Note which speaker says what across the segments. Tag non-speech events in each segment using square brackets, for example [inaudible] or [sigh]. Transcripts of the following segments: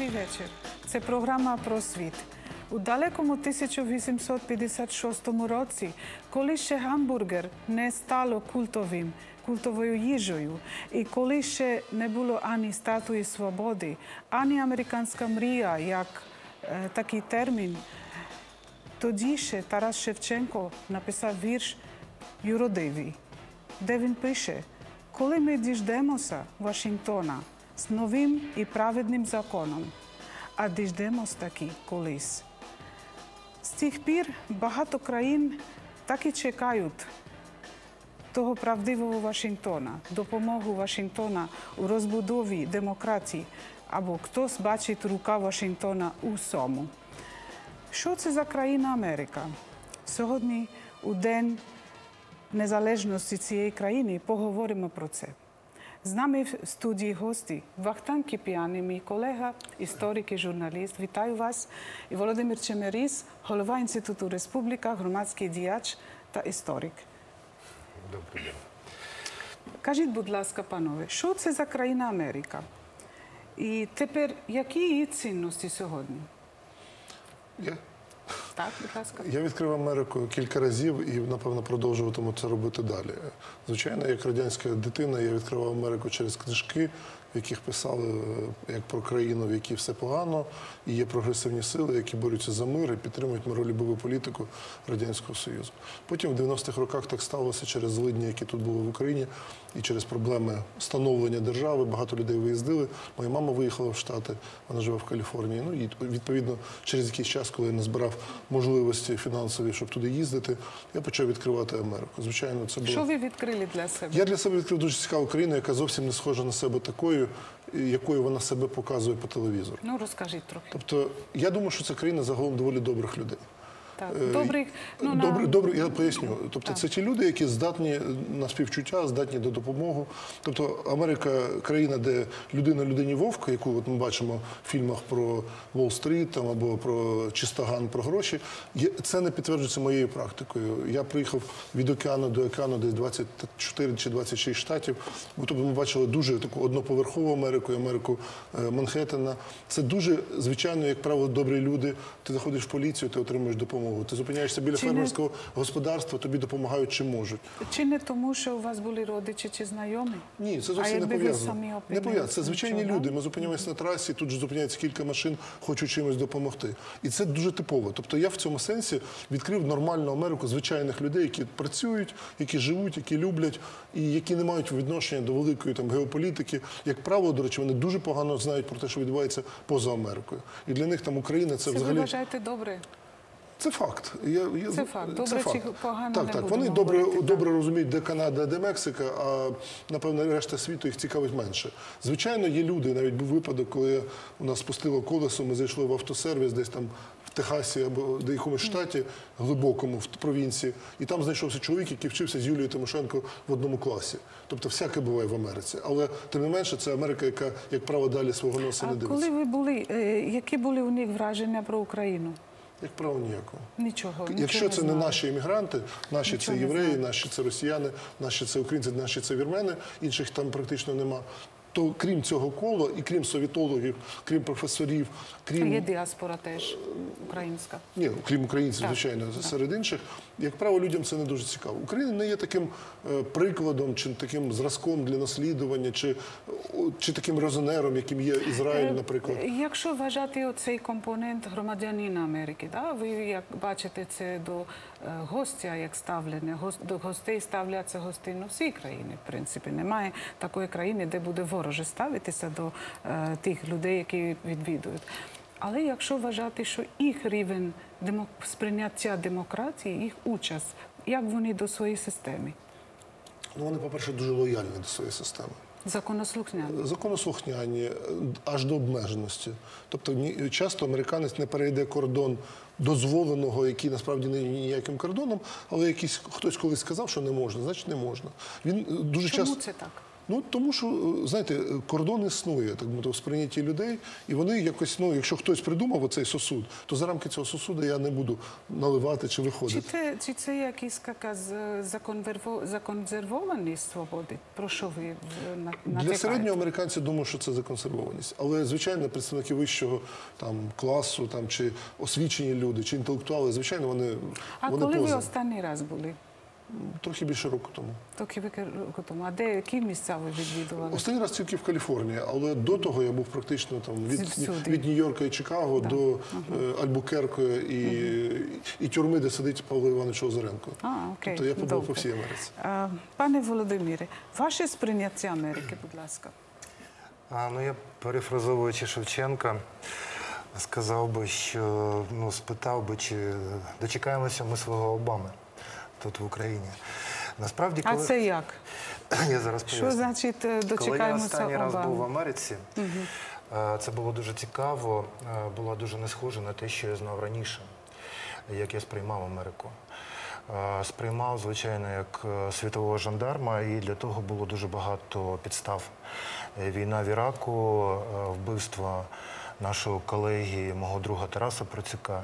Speaker 1: Добрий вечір. Це програма про світ. У далекому 1856 році, коли ще гамбургер не стало культовим, культовою їжею, і коли ще не було ані статуї свободи, ані американська мрія, як е, такий термін, тоді ще Тарас Шевченко написав вірш Юродивий, де він пише: коли ми діждемося Вашингтона з новим і праведним законом, а діждемось таки колись. З тих пір багато країн так і чекають того правдивого Вашингтона, допомогу Вашингтона у розбудові демократії, або хтось бачить рука Вашингтона у всьому. Що це за країна Америка? Сьогодні, у День незалежності цієї країни, поговоримо про це. З нами в студії гості Вахтан Кіпіаний, мій колега, історик і журналіст. Вітаю вас. І Володимир Чемеріс, голова Інституту Республіка, громадський діяч та історик.
Speaker 2: Добрий день.
Speaker 1: Кажіть, будь ласка, панове, що це за країна Америка? І тепер, які її цінності сьогодні?
Speaker 2: Я,
Speaker 1: Так, будь ласка.
Speaker 2: я відкрив Америку кілька разів і, напевно, продовжуватиму це робити далі. Звичайно, як радянська дитина, я відкривав Америку через книжки, в яких писали е, як про країну, в якій все погано, і є прогресивні сили, які борються за мир і підтримують миролюбиву політику Радянського Союзу. Потім в 90-х роках так сталося через злидні, які тут були в Україні, і через проблеми становлення держави. Багато людей виїздили. Моя мама виїхала в Штати, вона живе в Каліфорнії. Ну і відповідно, через якийсь час, коли я не збирав можливості фінансові, щоб туди їздити, я почав відкривати Америку. Звичайно, це було
Speaker 1: Що ви відкрили для себе?
Speaker 2: я для себе відкрив дуже цікаву країну, яка зовсім не схожа на себе такою, якою вона себе показує по телевізору.
Speaker 1: Ну, розкажіть трохи.
Speaker 2: Тобто, я думаю, що це країна загалом доволі добрих людей.
Speaker 1: Так,
Speaker 2: Е,
Speaker 1: добрих, ну, на-
Speaker 2: Добре, добре, я поясню. Тобто, це ті люди, які здатні на співчуття, здатні до допомоги. Тобто, Америка країна, де людина людині вовка, яку от ми бачимо в фільмах про Уолл-стріт там або про Чистоган, про гроші. Це не підтверджується моєю практикою. Я приїхав від океану до океану, десь 24 чи 26 штатів. Тобто, ми бачили дуже таку одноповерхову Америку, Америку е, Манхеттена. Це дуже звичайно, як правило, добрі люди. Ти заходиш в поліцію, ти отримуєш допомогу. Ти зупиняєшся біля
Speaker 1: Чи не-
Speaker 2: фермерського господарства, тобі допомагають чим можуть.
Speaker 1: Чи не тому, що у вас були родичі чи знайомі?
Speaker 2: Ні, це
Speaker 1: А
Speaker 2: зовсім не пов'язано. Не пов'язано. Це звичайні
Speaker 1: нічого,
Speaker 2: люди. Ми зупиняємося на трасі, тут же зупиняється кілька машин, хочуть чимось допомогти. І це дуже типово. Тобто я в цьому сенсі відкрив нормальну Америку звичайних людей, які працюють, які живуть, які люблять і які не мають відношення до великої там геополітики. Як правило, до речі, вони дуже погано знають про те, що відбувається поза Америкою. І для них там Україна це,
Speaker 1: Це ви вважаєте добре?
Speaker 2: Це факт. Я, я,
Speaker 1: Це факт. Добре чи погано
Speaker 2: Так,
Speaker 1: не
Speaker 2: так. Вони добре,
Speaker 1: говорити, так.
Speaker 2: розуміють, де Канада, де Мексика, а напевно решта світу їх цікавить менше. Звичайно, є люди. Навіть був випадок, коли у нас спустило колесо, ми зайшли в автосервіс десь там в Техасі або в якомусь штаті глибокому в провінції, і там знайшовся чоловік, який вчився з Юлією Тимошенко в одному класі. Тобто всяке буває в Америці. Але тим не менше, це Америка, яка, як правило, далі свого носа не
Speaker 1: А
Speaker 2: дивиться.
Speaker 1: коли ви були, е, які були у них враження про Україну?
Speaker 2: Як правило, ніякого.
Speaker 1: Нічого.
Speaker 2: Якщо
Speaker 1: нічого
Speaker 2: це не наші іммігранти, наші
Speaker 1: Нічого
Speaker 2: це євреї, наші це росіяни, наші це українці, наші це вірмени, інших там практично нема. То крім цього кола, і крім совітологів, крім професорів,
Speaker 1: А є діаспора теж українська.
Speaker 2: ні, крім українців,
Speaker 1: Так,
Speaker 2: звичайно,
Speaker 1: так.
Speaker 2: серед інших, як правило, людям це не дуже цікаво. Україна не є таким е, прикладом чи таким зразком для наслідування, чи, чи таким резонером, яким є Ізраїль, наприклад.
Speaker 1: Е, Якщо вважати оцей компонент громадянина Америки, да? ви як бачите це до гостя, як ставлення, гос- до гостей ставляться гостинно всі країни, в принципі. Немає такої країни, де буде вороже ставитися до е, тих людей, які відвідують. Але якщо вважати, що їх рівень сприйняття демократії, їх участь, як вони до своєї системи,
Speaker 2: Ну, вони, по-перше, дуже лояльні до своєї системи.
Speaker 1: Законослухняні.
Speaker 2: законослухняні е, аж до обмеженості. Тобто часто американець не перейде кордон дозволеного, який насправді не є ніяким кордоном, але якийсь хтось колись сказав, що не можна, значить не можна. Він е, дуже
Speaker 1: Чому
Speaker 2: часто.
Speaker 1: це так?
Speaker 2: Ну тому що е, знаєте, е, кордон існує, так мовити, в сприйнятті людей, і вони якось, ну якщо хтось придумав оцей сосуд, то за рамки цього сосуду я не буду наливати чи
Speaker 1: Чи
Speaker 2: виходити.
Speaker 1: це, чи це якісь така з- законверво- законсервовані свободи? Про що ви е, на-
Speaker 2: Для середнього американця думаю, що це законсервованість. Але звичайно, представники вищого там класу, там чи освічені люди, чи інтелектуали, звичайно, вони,
Speaker 1: А
Speaker 2: вони
Speaker 1: коли ви останній раз були?
Speaker 2: Трохи більше року тому.
Speaker 1: Трохи ви року тому. А де які місця ви відвідували?
Speaker 2: Останній раз тільки в Каліфорнії, але до того я був практично там від,
Speaker 1: Всюди.
Speaker 2: від Нью-Йорка і Чикаго до е, Альбукерке і, і тюрми, де сидить Павло Іванович Озаренко.
Speaker 1: А, окей.
Speaker 2: Тобто я побув
Speaker 1: добре.
Speaker 2: по всій Америці.
Speaker 1: А, Пане Володимире, ваше сприйняття Америки, будь ласка.
Speaker 3: А, ну я перефразовуючи Шевченка, сказав би, що ну, спитав би, чи дочекаємося ми свого Обами тут в Україні. Насправді,
Speaker 1: А
Speaker 3: коли
Speaker 1: це як? [clears throat]
Speaker 3: я зараз
Speaker 1: Що значить е,
Speaker 3: Коли я
Speaker 1: дочекаємося
Speaker 3: останній раз був в Америці, е, це було дуже цікаво, е, було дуже не схоже на те, що я знав раніше, як я сприймав Америку. Е, Сприймав, звичайно, як світового жандарма, і для того було дуже багато підстав. Війна в Іраку, вбивство нашого колеги, мого друга Тараса Процюка.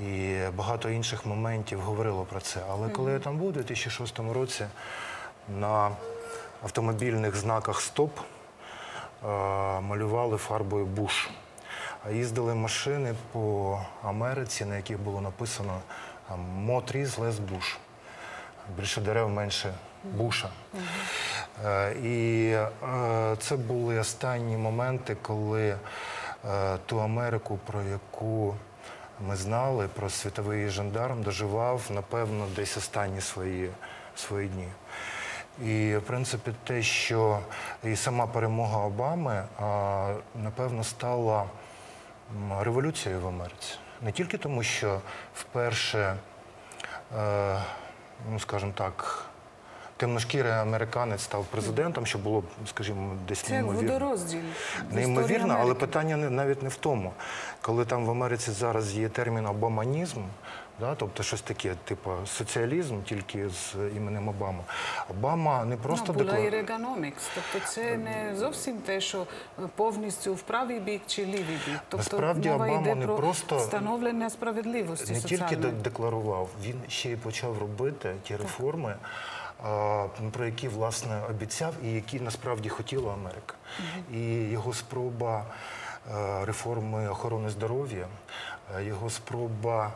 Speaker 3: І багато інших моментів говорило про це. Але коли я там був у 2006 році, на автомобільних знаках СТОП е, малювали фарбою Буш. Їздили машини по Америці, на яких було написано Мотріз Лес Буш. Більше дерев, менше буша. Е, І е, це були останні моменти, коли ту Америку, про яку ми знали, про світовий жандарм, доживав, напевно, десь останні свої, свої дні. І, в принципі, те, що і сама перемога Обами, а, напевно, стала революцією в Америці. Не тільки тому, що вперше, е, ну скажімо так, темношкірий американець став президентом, що було, скажімо, десь
Speaker 1: Це
Speaker 3: неймовірно. Неймовірно, але питання навіть не в тому. Коли там в Америці зараз є термін обаманізм, да, тобто щось таке, типу соціалізм, тільки з іменем Обама. Обама не просто
Speaker 1: ну, була і регономікс. Тобто це не зовсім те, що повністю в правий бік чи лівий бік. Тобто
Speaker 3: Насправді
Speaker 1: мова
Speaker 3: Обама
Speaker 1: йде
Speaker 3: не
Speaker 1: про
Speaker 3: просто-
Speaker 1: встановлення справедливості
Speaker 3: не тільки
Speaker 1: соціальної.
Speaker 3: декларував, він ще й почав робити ті реформи, а, про які власне обіцяв і які насправді хотіла Америка. І його спроба е, реформи охорони здоров'я, е, його спроба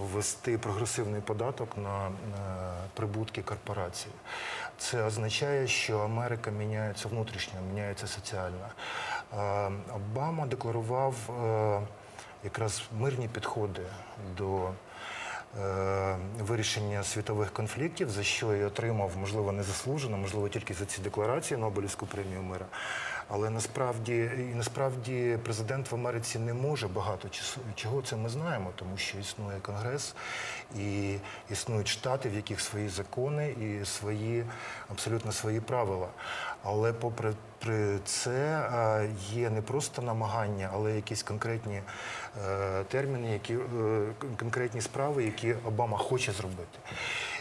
Speaker 3: ввести прогресивний податок на е, прибутки корпорацій. Це означає, що Америка міняється внутрішньо, міняється соціально. Обама декларував якраз мирні підходи до вирішення світових конфліктів, за що і отримав, можливо, незаслужено, можливо, тільки за ці декларації Нобелівську премію мира. Але насправді і насправді президент в Америці не може багато чого це ми знаємо, тому що існує конгрес і існують штати, в яких свої закони і свої абсолютно свої правила. Але попри при це є не просто намагання, але якісь конкретні е, терміни, які е, конкретні справи, які Обама хоче зробити.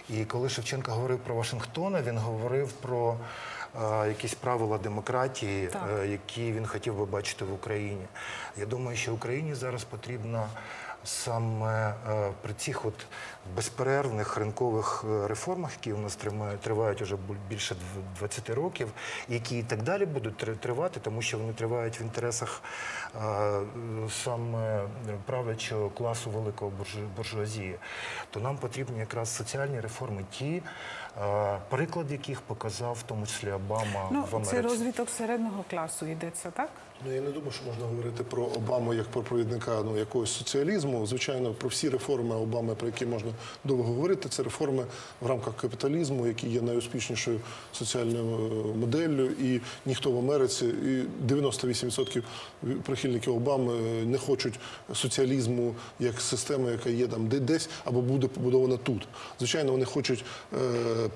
Speaker 3: І коли Шевченко говорив про Вашингтона, він говорив про якісь правила демократії,
Speaker 1: Так.
Speaker 3: е, які він хотів би бачити в Україні. Я думаю, що Україні зараз потрібно саме е, при цих от безперервних ринкових е, реформах, які у нас тривають вже більше дв- 20 років, які і так далі будуть тр- тривати, тому що вони тривають в інтересах е, саме правлячого класу великого буржу- буржуазії, то нам потрібні якраз соціальні реформи, ті, приклад яких показав в тому числі Обама
Speaker 1: Ну,
Speaker 3: в Америці.
Speaker 1: це розвиток середнього класу йдеться, так?
Speaker 2: Ну, я не думаю, що можна говорити про Обаму як про провідника ну, якогось соціалізму. Звичайно, про всі реформи Обами, про які можна довго говорити, це реформи в рамках капіталізму, які є найуспішнішою соціальною е, моделлю. І ніхто в Америці, і 98% прихильників Обами е, не хочуть соціалізму як системи, яка є там де- десь або буде побудована тут. Звичайно, вони хочуть е,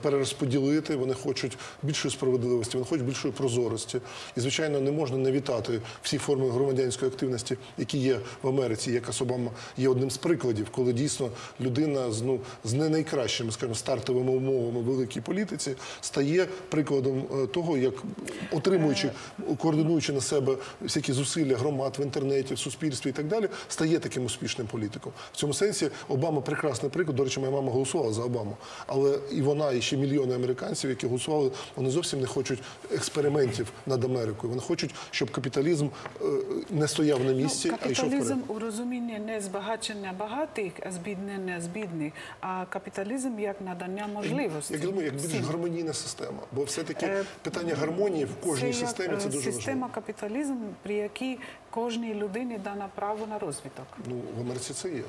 Speaker 2: перерозподілити, вони хочуть більшої справедливості, вони хочуть більшої прозорості. І, звичайно, не можна не вітати підтримувати всі форми громадянської активності, які є в Америці. Якраз Обама є одним з прикладів, коли дійсно людина з ну з не найкращими, скажімо, стартовими умовами в великій політиці стає прикладом е, того, як отримуючи, координуючи на себе всякі зусилля громад в інтернеті, в суспільстві і так далі, стає таким успішним політиком. В цьому сенсі Обама прекрасний приклад. До речі, моя мама голосувала за Обаму, але і вона, і ще мільйони американців, які голосували, вони зовсім не хочуть експериментів над Америкою. Вони хочуть, щоб капіталізм е, не стояв на місці,
Speaker 1: ну,
Speaker 2: а йшов
Speaker 1: капіталізм у розумінні не збагачення багатих, а збіднення з бідних, а капіталізм як надання можливостей.
Speaker 2: Я думаю, як більш гармонійна система, бо все-таки
Speaker 1: Е,
Speaker 2: питання гармонії в кожній системі це
Speaker 1: е,
Speaker 2: дуже
Speaker 1: система
Speaker 2: важливо.
Speaker 1: капіталізм, при якій кожній людині дано право на розвиток.
Speaker 2: Ну в Америці це є.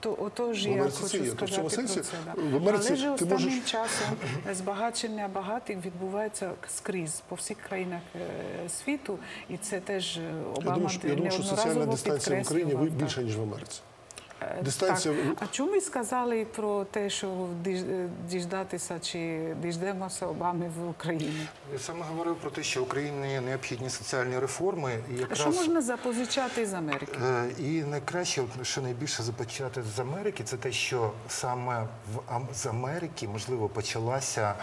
Speaker 1: То, отож, я хочу
Speaker 2: є. То в
Speaker 1: сказати
Speaker 2: цьому
Speaker 1: про це. Да.
Speaker 2: в Америці
Speaker 1: Але ж останнім
Speaker 2: можеш-
Speaker 1: часом збагачення багатих відбувається скрізь по всіх країнах е, світу, і це теж Обама
Speaker 2: Я думаю, що, я думаю, що соціальна дистанція в Україні більша, ніж в Америці.
Speaker 1: Так.
Speaker 2: Дистанція
Speaker 1: Так. А чому ви сказали про те, що е, діждатися чи діждемося Обами в Україні?
Speaker 3: Я саме говорив про те, що Україні необхідні соціальні реформи, і
Speaker 1: А що можна запозичати з Америки?
Speaker 3: Е, І найкраще, що найбільше започати з Америки, це те, що саме в з Америки можливо почалася.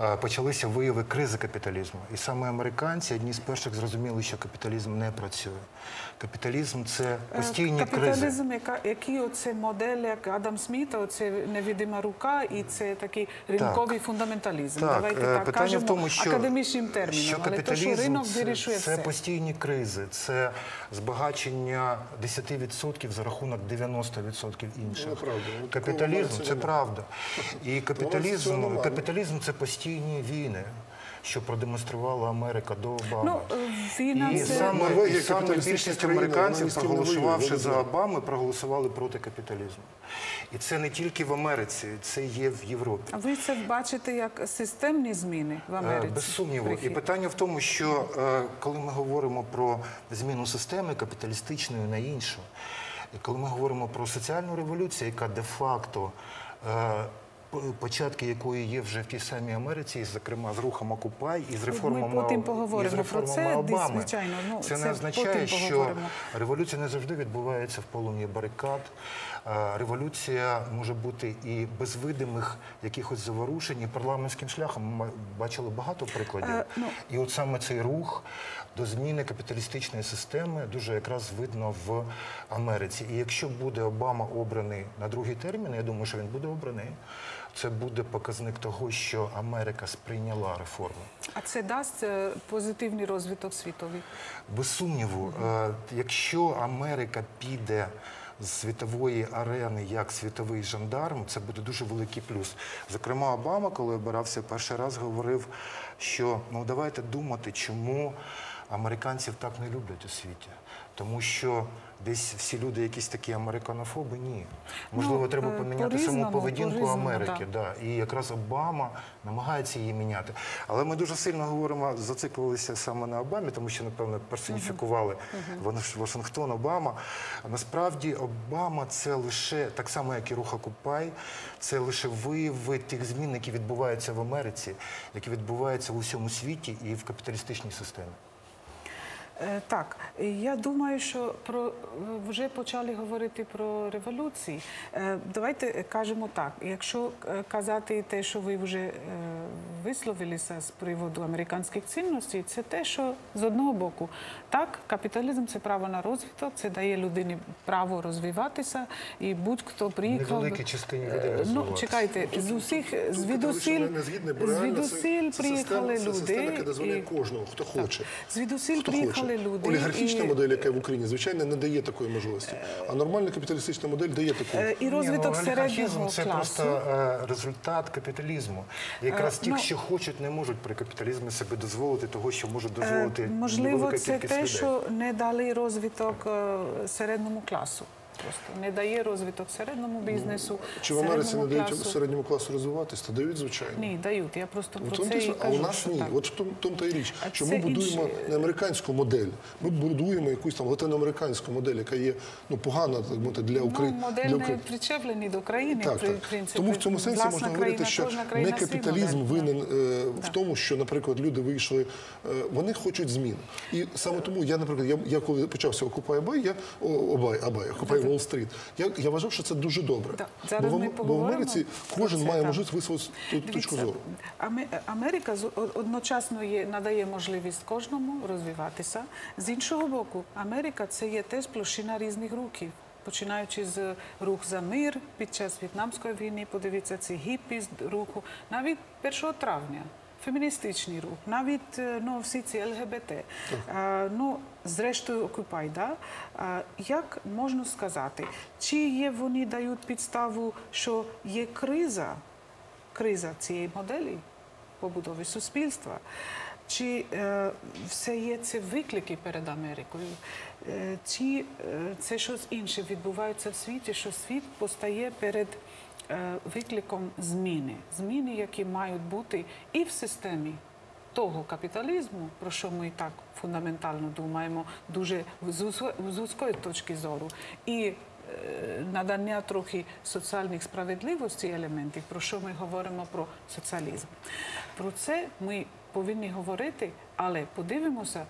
Speaker 3: Е, Почалися вияви кризи капіталізму, і саме американці одні з перших зрозуміли, що капіталізм не працює. Капіталізм це
Speaker 1: Е,
Speaker 3: постійні кризи.
Speaker 1: Капіталізм, яка, який оце модель, як Адам Сміта, оце невидима рука, і це такий ринковий фундаменталізм.
Speaker 3: Так,
Speaker 1: Давайте
Speaker 3: е,
Speaker 1: так
Speaker 3: питання
Speaker 1: кажемо
Speaker 3: в тому, що,
Speaker 1: академічним терміном,
Speaker 3: що
Speaker 1: але то, що
Speaker 3: капіталізм
Speaker 1: ринок
Speaker 3: це,
Speaker 1: вирішує
Speaker 3: це
Speaker 1: все.
Speaker 3: постійні кризи, це збагачення 10% за рахунок 90% інших.
Speaker 2: Ну, правда.
Speaker 3: Капіталізм це правда. І капіталізм, капіталізм це постійні війни, що продемонструвала Америка до Обами.
Speaker 1: Ну, е, війна
Speaker 3: І
Speaker 1: це...
Speaker 3: саме,
Speaker 2: Норвегія
Speaker 3: і саме більшість американців, проголосувавши за. Обами, проголосували проти капіталізму. І це не тільки в Америці, це є в Європі.
Speaker 1: А ви це бачите як системні зміни в Америці?
Speaker 3: Е, Без сумніву. І питання в тому, що е, коли ми говоримо про зміну системи капіталістичної на іншу, і коли ми говоримо про соціальну революцію, яка де-факто початки якої є вже в тій самій Америці, і, зокрема з рухом Окупай і з реформами,
Speaker 1: потім поговоримо про це,
Speaker 3: Обами.
Speaker 1: звичайно. Ну,
Speaker 3: це
Speaker 1: це
Speaker 3: не означає, що революція не завжди відбувається в полум'ї барикад. Революція може бути і без видимих якихось заворушень, і парламентським шляхом. Ми бачили багато прикладів.
Speaker 1: Е, ну-
Speaker 3: І от саме цей рух до зміни капіталістичної системи дуже якраз видно в Америці. І якщо буде Обама обраний на другий термін, я думаю, що він буде обраний. Це буде показник того, що Америка сприйняла реформи.
Speaker 1: А це дасть е, позитивний розвиток світовий?
Speaker 3: Без сумніву, е, якщо Америка піде з світової арени як світовий жандарм, це буде дуже великий плюс. Зокрема, Обама, коли обирався перший раз, говорив, що ну давайте думати, чому американців так не люблять у світі. Тому що десь всі люди якісь такі американофоби, ні. Можливо,
Speaker 1: Ну,
Speaker 3: треба
Speaker 1: е,
Speaker 3: поміняти саму поведінку Америки. Да. І якраз Обама намагається її міняти. Але ми дуже сильно говоримо, зациклилися саме на Обамі, тому що, напевно, персоніфікували Ваш- Вашингтон, Обама. Насправді Обама це лише так само, як і рух Окупай, це лише вияви тих змін, які відбуваються в Америці, які відбуваються в усьому світі і в капіталістичній системі.
Speaker 1: Е, Так, я думаю, що про вже почали говорити про революції. Е, Давайте кажемо так. Якщо е, казати те, що ви вже е, висловилися з приводу американських цінностей, це те, що з одного боку, так, капіталізм це право на розвиток, це дає людині право розвиватися, і будь-хто приїхав.
Speaker 3: Невеликій частині людей
Speaker 1: Е, Ну, чекайте, з усіх звідусіль, звідусіль приїхали
Speaker 2: система, Це система,
Speaker 1: люди.
Speaker 2: яка дозволяє
Speaker 1: і-
Speaker 2: кожного, хто хоче.
Speaker 1: Звідусіль приїхали
Speaker 2: хоче.
Speaker 1: люди.
Speaker 2: Олігархічна
Speaker 1: і-
Speaker 2: модель, яка в Україні, звичайно, не дає такої можливості. А нормальна капіталістична модель дає таку.
Speaker 1: Е, І
Speaker 3: Ні,
Speaker 1: розвиток
Speaker 3: ну,
Speaker 1: середнього
Speaker 3: це
Speaker 1: класу.
Speaker 3: просто е, результат капіталізму. Якраз
Speaker 1: Е,
Speaker 3: ті,
Speaker 1: ну,
Speaker 3: що хочуть, не можуть при капіталізмі себе дозволити того, що можуть
Speaker 1: Е,
Speaker 3: дозволити
Speaker 1: Можливо, це те,
Speaker 3: людей.
Speaker 1: що не дали розвиток е, середньому класу. Просто не дає розвиток середньому бізнесу.
Speaker 2: Чи в Америці не дають
Speaker 1: класу.
Speaker 2: середньому класу розвиватись? Та дають, звичайно.
Speaker 1: Ні, дають. Я просто
Speaker 2: Ну,
Speaker 1: про це і кажу.
Speaker 2: а у нас ні.
Speaker 1: так.
Speaker 2: От в тому, тому та й річ,
Speaker 1: А
Speaker 2: що ми будуємо не американську модель, ми будуємо якусь там латиноамериканську модель, яка є ну погана так мовити, для
Speaker 1: Ну, модель
Speaker 2: для
Speaker 1: не причеплені до країни,
Speaker 2: Так,
Speaker 1: при
Speaker 2: так.
Speaker 1: принципі.
Speaker 2: Тому в цьому сенсі
Speaker 1: Власна
Speaker 2: можна
Speaker 1: країна,
Speaker 2: говорити, що не капіталізм винен е, в тому, що, наприклад, люди вийшли, е, вони хочуть змін. І саме тому я, наприклад, я, я коли почався Occupy Abay, я о, Абай, Street, я, я вважав, що це дуже добре.
Speaker 1: Так, зараз
Speaker 2: бо,
Speaker 1: ми
Speaker 2: бо в Америці кожен
Speaker 1: це,
Speaker 2: має можливість висловити ту точку
Speaker 1: Дивіться,
Speaker 2: зору.
Speaker 1: Аме- Америка одночасно є, надає можливість кожному розвиватися. З іншого боку, Америка це є теж площина різних рухів. Починаючи з рух за мир під час В'єтнамської війни, подивіться ці гіпі з руху, навіть 1 травня. Феміністичний рух, навіть е, ну, всі ці ЛГБТ. Ну, зрештою, Occupy, да? як можна сказати, чи є вони дають підставу, що є криза криза цієї моделі побудови суспільства. Чи е, все є це виклики перед Америкою? Е, чи е, це щось інше відбувається в світі, що світ постає перед е, викликом зміни? Зміни, які мають бути і в системі того капіталізму, про що ми і так фундаментально думаємо, дуже з вузько- вузької точки зору, і е, надання трохи соціальних справедливості елементів, про що ми говоримо про соціалізм. Про це ми повинні говорити, але подивимося.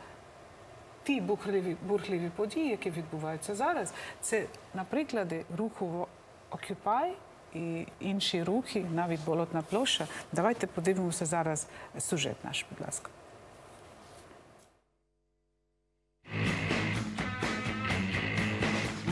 Speaker 1: Ті бурхливі, бурхливі події, які відбуваються зараз, це на приклади руху Occupy і інші рухи, навіть болотна площа. Давайте подивимося зараз сюжет наш, будь ласка.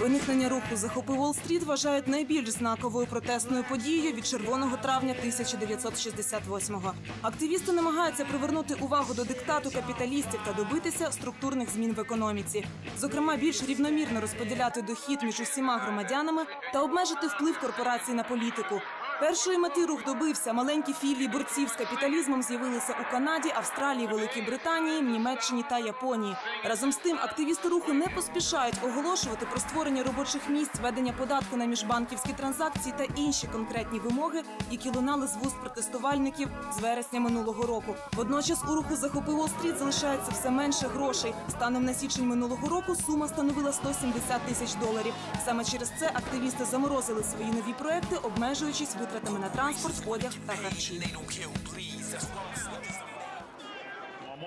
Speaker 4: Виникнення руху «Захопи Уолл-стріт» вважають найбільш знаковою протестною подією від червоного травня 1968-го. Активісти намагаються привернути увагу до диктату капіталістів та добитися структурних змін в економіці, зокрема більш рівномірно розподіляти дохід між усіма громадянами та обмежити вплив корпорацій на політику. Першої мети рух добився. Маленькі філії борців з капіталізмом з'явилися у Канаді, Австралії, Великій Британії, Німеччині та Японії. Разом з тим, активісти руху не поспішають оголошувати про створення робочих місць, ведення податку на міжбанківські транзакції та інші конкретні вимоги, які лунали з вуст протестувальників з вересня минулого року. Водночас у руху захопи Уолл-стріт залишається все менше грошей. Станом на січень минулого року сума становила 170 тисяч доларів. Саме через це активісти заморозили свої нові проекти, обмежуючись витратами на транспорт, одяг та харчі.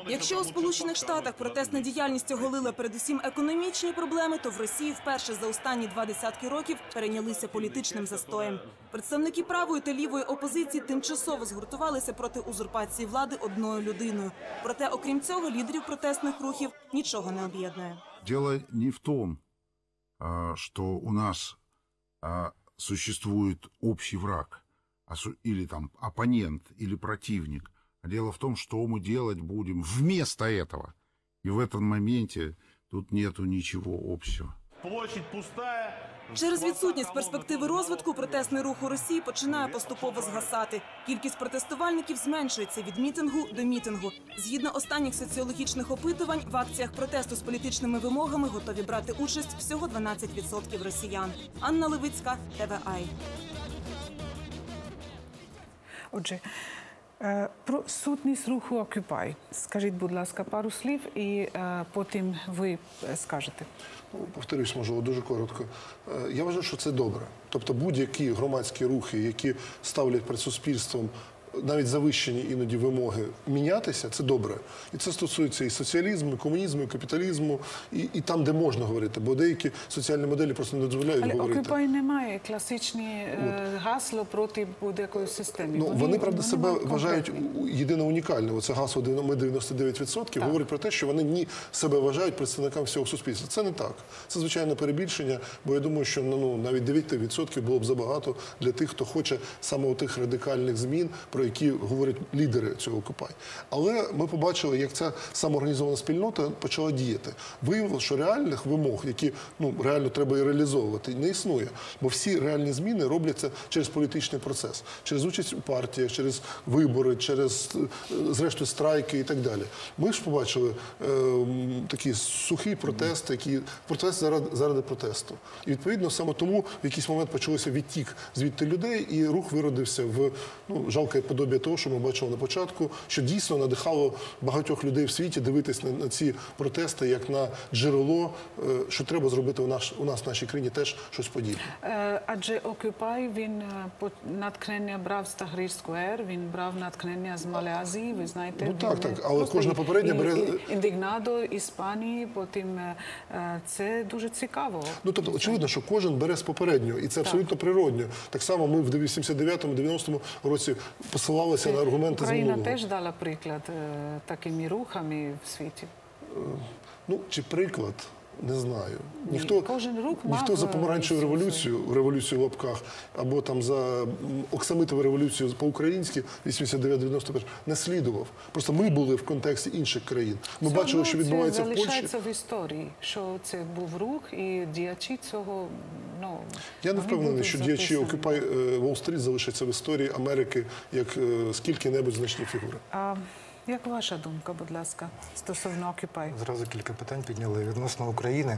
Speaker 4: Якщо у Сполучених Штатах протестна діяльність оголила передусім економічні проблеми, то в Росії вперше за останні два десятки років перейнялися політичним застоєм. Представники правої та лівої опозиції тимчасово згуртувалися проти узурпації влади одною людиною. Проте, окрім цього, лідерів протестних рухів нічого не об'єднує.
Speaker 5: Дело не в том, а, что у нас существует общий враг, а или там оппонент, или противник. А дело в том, что мы делать будем вместо этого. И в этом моменте тут нету ничего общего.
Speaker 6: Площадь пустая.
Speaker 4: Через відсутність перспективи розвитку протестний рух у Росії починає поступово згасати. Кількість протестувальників зменшується від мітингу до мітингу. Згідно останніх соціологічних опитувань, в акціях протесту з політичними вимогами готові брати участь всього 12% росіян. Анна Левицька, ТВАЙ.
Speaker 1: Отже, про сутність руху Occupy. Скажіть, будь ласка, пару слів, і е, потім ви е, скажете.
Speaker 2: Ну, повторюсь, можливо, дуже коротко. Е, Я вважаю, що це добре. Тобто будь-які громадські рухи, які ставлять перед суспільством навіть завищені іноді вимоги мінятися, це добре. І це стосується і соціалізму, і комунізму, і капіталізму, і, і там, де можна говорити, бо деякі соціальні моделі просто не дозволяють
Speaker 1: Але
Speaker 2: говорити.
Speaker 1: Occupy не має класичні е, гасло проти будь-якої системи.
Speaker 2: Ну, вони, правда, себе вважають
Speaker 1: конкретні.
Speaker 2: у- єдино унікальним. Оце гасло «Дев'яно- ми 99% говорить про те, що вони ні себе вважають представниками всього суспільства. Це не так. Це звичайно перебільшення, бо я думаю, що ну, навіть 9% було б забагато для тих, хто хоче саме у тих радикальних змін, про про які говорять лідери цього Окупай. Але ми побачили, як ця самоорганізована спільнота почала діяти. Виявилося, що реальних вимог, які ну реально треба і реалізовувати, не існує. Бо всі реальні зміни робляться через політичний процес, через участь у партіях, через вибори, через е, зрештою страйки і так далі. Ми ж побачили е, такі сухі протести, які протест заради, заради протесту. І відповідно саме тому в якийсь момент почалося відтік звідти людей, і рух виродився в ну жалке подобія того, що ми бачили на початку, що дійсно надихало багатьох людей в світі дивитись на, на ці протести як на джерело, е, що треба зробити у нас у нас в нашій країні теж щось подібне.
Speaker 1: Е, Адже Окупай він е, натхнення брав з Tahrir Square, він брав натхнення з Малайзії, ви знаєте.
Speaker 2: Ну, так, так, але кожна попередня бере-
Speaker 1: Індигнадо, Іспанії, потім це дуже цікаво.
Speaker 2: Ну тобто, очевидно, що кожен бере з попереднього, і це абсолютно природньо. Так само ми в 89-му, 90-му році посилалися на аргументи з
Speaker 1: Україна
Speaker 2: минулого.
Speaker 1: теж дала приклад е, такими рухами в світі.
Speaker 2: Ну чи приклад, не знаю. Ніхто
Speaker 1: кожен рух
Speaker 2: ніхто
Speaker 1: мав,
Speaker 2: за
Speaker 1: е,
Speaker 2: помаранчеву
Speaker 1: історію
Speaker 2: революцію, революцію в лапках, або там за оксамитову революцію по-українськи 89-91 не слідував. Просто ми були в контексті інших країн. Ми
Speaker 1: Все
Speaker 2: бачили, що відбувається
Speaker 1: це
Speaker 2: в Польщі.
Speaker 1: залишається в історії, що це був рух, і діячі цього ну
Speaker 2: Я не впевнений, що діячі. Occupy Уолл-стріт залишаться в історії Америки як е, скільки-небудь значні фігури.
Speaker 1: А як ваша думка, будь ласка, стосовно Occupy?
Speaker 3: Зразу кілька питань підняли відносно України.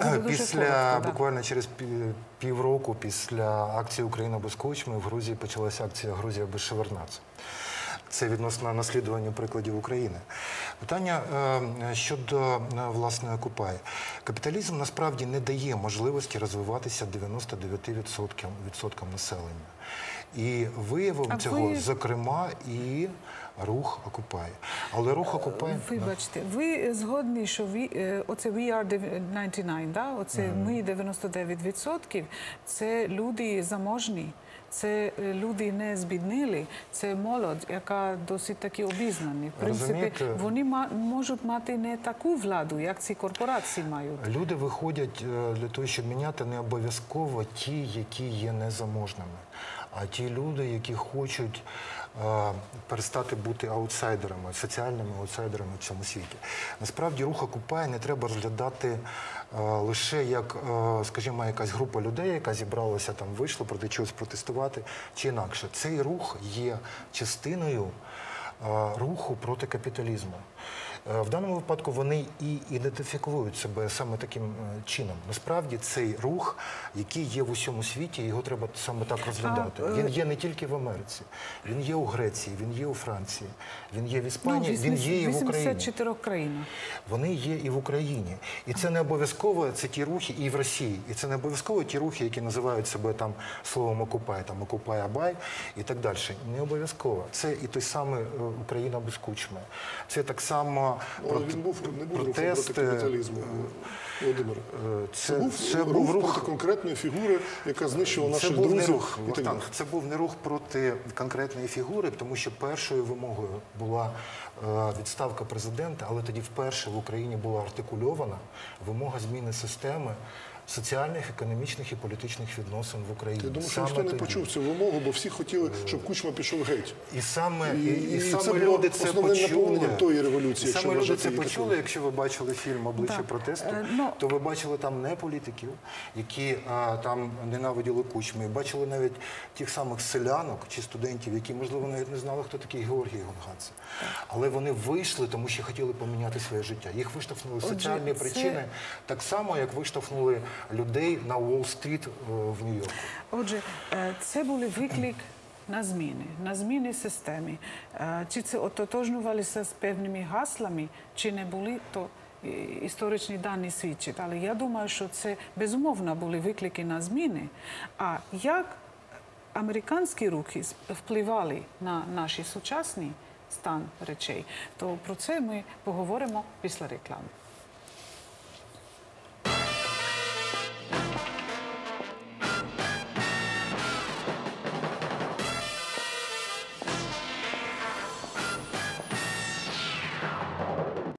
Speaker 3: Е, Після
Speaker 1: коротко, да.
Speaker 3: буквально через пів- півроку після акції Україна без кучми в Грузії почалася акція Грузія без шевернац. Це відносно наслідування прикладів України. Питання е, щодо е, власне Окупай. Капіталізм насправді не дає можливості розвиватися 99% відсоткам населення. І виявом
Speaker 1: А
Speaker 3: цього,
Speaker 1: ви-
Speaker 3: зокрема, і рух Окупай. Але рух Окупай
Speaker 1: Вибачте, ви згодні, що ви, е, оце We are 99, да? оце ми 99%, це люди заможні. Це е, люди не збіднили, це молодь, яка досить таки обізнані. В принципі,
Speaker 3: Розумієте?
Speaker 1: вони ма- можуть мати не таку владу, як ці корпорації мають.
Speaker 3: Люди виходять е, для того, щоб міняти не обов'язково ті, які є незаможними, а ті люди, які хочуть е, перестати бути аутсайдерами, соціальними аутсайдерами в цьому світі. Насправді рух окупає не треба розглядати е, лише як, е, скажімо, якась група людей, яка зібралася там, вийшла проти чогось протестувати, чи інакше. Цей рух є частиною е, руху проти капіталізму. Е, В даному випадку вони і ідентифікують себе саме таким е, чином. Насправді цей рух, який є в усьому світі, його треба саме так розглядати.
Speaker 1: Е,
Speaker 3: Він є не тільки в Америці, він є у Греції, він є у Франції, він є в Іспанії,
Speaker 1: ну,
Speaker 3: він є і в Україні.
Speaker 1: 84 країнах.
Speaker 3: Вони є і в Україні. І це не обов'язково це ті рухи і в Росії. І це не обов'язково ті рухи, які називають себе там словом окупай, там окупай Абай і так далі. Не обов'язково. Це і той самий Україна без кучми. Це так само Проти-
Speaker 2: він був не був капіталізму. Володимир.
Speaker 3: Е,
Speaker 2: Це,
Speaker 3: Це,
Speaker 2: був
Speaker 3: це
Speaker 2: рух,
Speaker 3: був рух
Speaker 2: проти конкретної фігури, яка знищувала
Speaker 3: це
Speaker 2: наших
Speaker 3: був не
Speaker 2: друзів.
Speaker 3: рух,
Speaker 2: і так
Speaker 3: Вахтанг, це був не рух проти конкретної фігури, тому що першою вимогою була е, відставка президента, але тоді вперше в Україні була артикульована вимога зміни системи соціальних, економічних і політичних відносин в Україні.
Speaker 2: Я думаю, що ніхто не почув цю вимогу, бо всі хотіли, щоб Кучма пішов геть.
Speaker 3: І саме, і,
Speaker 2: І-
Speaker 3: і,
Speaker 2: і
Speaker 3: саме
Speaker 2: це було
Speaker 3: люди це почули.
Speaker 2: наповненням тої революції,
Speaker 3: І саме люди це почули.
Speaker 2: такою.
Speaker 3: Якщо ви бачили фільм Обличчя
Speaker 1: Так.
Speaker 3: протесту,
Speaker 1: Е, ну-
Speaker 3: то ви бачили там не політиків, які а, там ненавиділи кучми. Бачили навіть тих самих селянок чи студентів, які, можливо, навіть не знали, хто такий Георгій Гонгадзе. Але вони вийшли, тому що хотіли поміняти своє життя. Їх виштовхнули
Speaker 1: Отже,
Speaker 3: соціальні
Speaker 1: це-
Speaker 3: причини, так само, як виштовхнули людей на Уолл-стріт е, в Нью-Йорку.
Speaker 1: Отже, е, це були виклик на зміни, на зміни системи. Е, Чи це ототожнювалися з певними гаслами, чи не були, то історичні дані свідчать. Але я думаю, що це безумовно були виклики на зміни. А як американські рухи впливали на наш сучасний стан речей, то про це ми поговоримо після реклами.